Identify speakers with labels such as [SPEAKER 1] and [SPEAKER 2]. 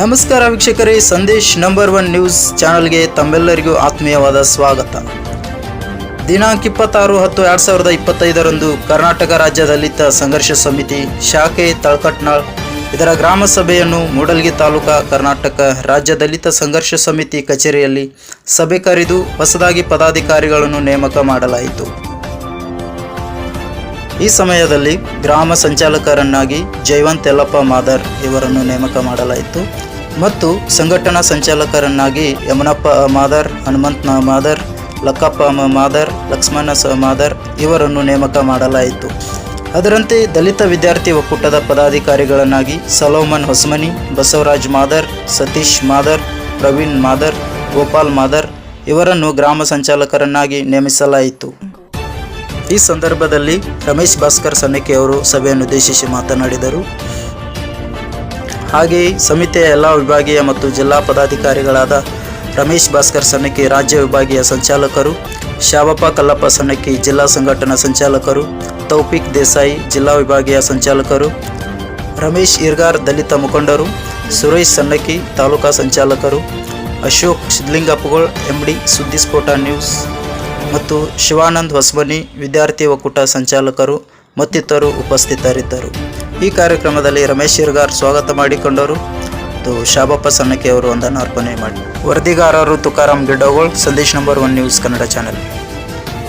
[SPEAKER 1] ನಮಸ್ಕಾರ ವೀಕ್ಷಕರೇ, Sandesh number one news ಚಾನಲ್ಗೆ ತಮ್ಮೆಲ್ಲರಿಗೂ ಆತ್ಮೀಯವಾದ ಸ್ವಾಗತ. ದಿನಾಂಕ ಇಪ್ಪತ್ತಾರು ಹತ್ತು ಎರಡು ಸಾವಿರದ ಇಪ್ಪತ್ತೈದರಂದು ಕರ್ನಾಟಕ ರಾಜ್ಯ ದಲಿತ ಸಂಘರ್ಷ ಸಮಿತಿ ಶಾಖೆ ತಳಕಟ್ನಾಳ್ ಇದರ ಗ್ರಾಮ ಸಭೆಯನ್ನು ಮೂಡಲ್ಗಿ ತಾಲೂಕಾ ಕರ್ನಾಟಕ ರಾಜ್ಯ ದಲಿತ ಸಂಘರ್ಷ ಸಮಿತಿ ಕಚೇರಿಯಲ್ಲಿ ಸಭೆ ಕರೆದು ಹೊಸದಾಗಿ ಪದಾಧಿಕಾರಿಗಳನ್ನು ನೇಮಕ ಮಾಡಲಾಯಿತು. ಈ ಸಮಯದಲ್ಲಿ ಗ್ರಾಮ ಸಂಚಾಲಕರನ್ನಾಗಿ ಜೈವಂತ್ ಯಲ್ಲಪ್ಪ ಮಾದರ್ ಇವರನ್ನು ನೇಮಕ ಮಾಡಲಾಯಿತು. ಮತ್ತು ಸಂಘಟನಾ ಸಂಚಾಲಕರನ್ನಾಗಿ ಯಮನಪ್ಪ ಮಾದರ್ ಹನುಮಂತ ಮಾದರ್, ಲಕ್ಕಪ್ಪ ಮಾದರ್, ಲಕ್ಷ್ಮಣ ಸ ಮಾದರ್ ಇವರನ್ನು ನೇಮಕ ಮಾಡಲಾಯಿತು. ಅದರಂತೆ ದಲಿತ ವಿದ್ಯಾರ್ಥಿ ಒಕ್ಕೂಟದ ಪದಾಧಿಕಾರಿಗಳನ್ನಾಗಿ ಸಲೋಮನ್ ಹೊಸಮನಿ, ಬಸವರಾಜ್ ಮಾದರ್, ಸತೀಶ್ ಮಾದರ್, ಪ್ರವೀಣ್ ಮಾದರ್, ಗೋಪಾಲ್ ಮಾದರ್ ಇವರನ್ನು ಗ್ರಾಮ ಸಂಚಾಲಕರನ್ನಾಗಿ ನೇಮಿಸಲಾಯಿತು. ಈ ಸಂದರ್ಭದಲ್ಲಿ ರಮೇಶ್ ಭಾಸ್ಕರ್ ಸನ್ನಕ್ಕೆ ಅವರು ಸಭೆಯನ್ನು ಉದ್ದೇಶಿಸಿ ಮಾತನಾಡಿದರು. ಹಾಗೆಯೇ ಸಮಿತಿಯ ಎಲ್ಲ ವಿಭಾಗೀಯ ಮತ್ತು ಜಿಲ್ಲಾ ಪದಾಧಿಕಾರಿಗಳಾದ ರಮೇಶ್ ಭಾಸ್ಕರ್ ಸನ್ನಕಿ ರಾಜ್ಯ ವಿಭಾಗೀಯ ಸಂಚಾಲಕರು, ಶಾವಪ್ಪ ಕಲ್ಲಪ್ಪ ಸನ್ನಕ್ಕೆ ಜಿಲ್ಲಾ ಸಂಘಟನಾ ಸಂಚಾಲಕರು, ತೌಫಿಕ್ ದೇಸಾಯಿ ಜಿಲ್ಲಾ ವಿಭಾಗೀಯ ಸಂಚಾಲಕರು, ರಮೇಶ್ ಇರ್ಗಾರ್ ದಲಿತ ಮುಖಂಡರು, ಸುರೇಶ್ ಸನ್ನಕ್ಕಿ ತಾಲೂಕಾ ಸಂಚಾಲಕರು, ಅಶೋಕ್ ಶಿದ್ಲಿಂಗಪ್ಪಗೋಳ್ ಎಂಡಿ ಸುದ್ದಿಸ್ಫೋಟ ನ್ಯೂಸ್. ಮತ್ತು ಶಿವಾನಂದ್ ಹೊಸಮನಿ ವಿದ್ಯಾರ್ಥಿ ಒಕ್ಕೂಟ ಸಂಚಾಲಕರು ಮತ್ತಿತರರು ಉಪಸ್ಥಿತರಿದ್ದರು. ಈ ಕಾರ್ಯಕ್ರಮದಲ್ಲಿ ರಮೇಶ್ ಶಿರ್ಗಾರ್ ಸ್ವಾಗತ ಮಾಡಿಕೊಂಡರು. ಮತ್ತು ಶಾಬಪ್ಪ ಸನ್ನಕಿಯವರು ಒಂದನ್ನು ಅರ್ಪಣೆ ಮಾಡಿ. ವರದಿಗಾರರು Tukaram Giddagol, Sandesh number one news Kannada channel.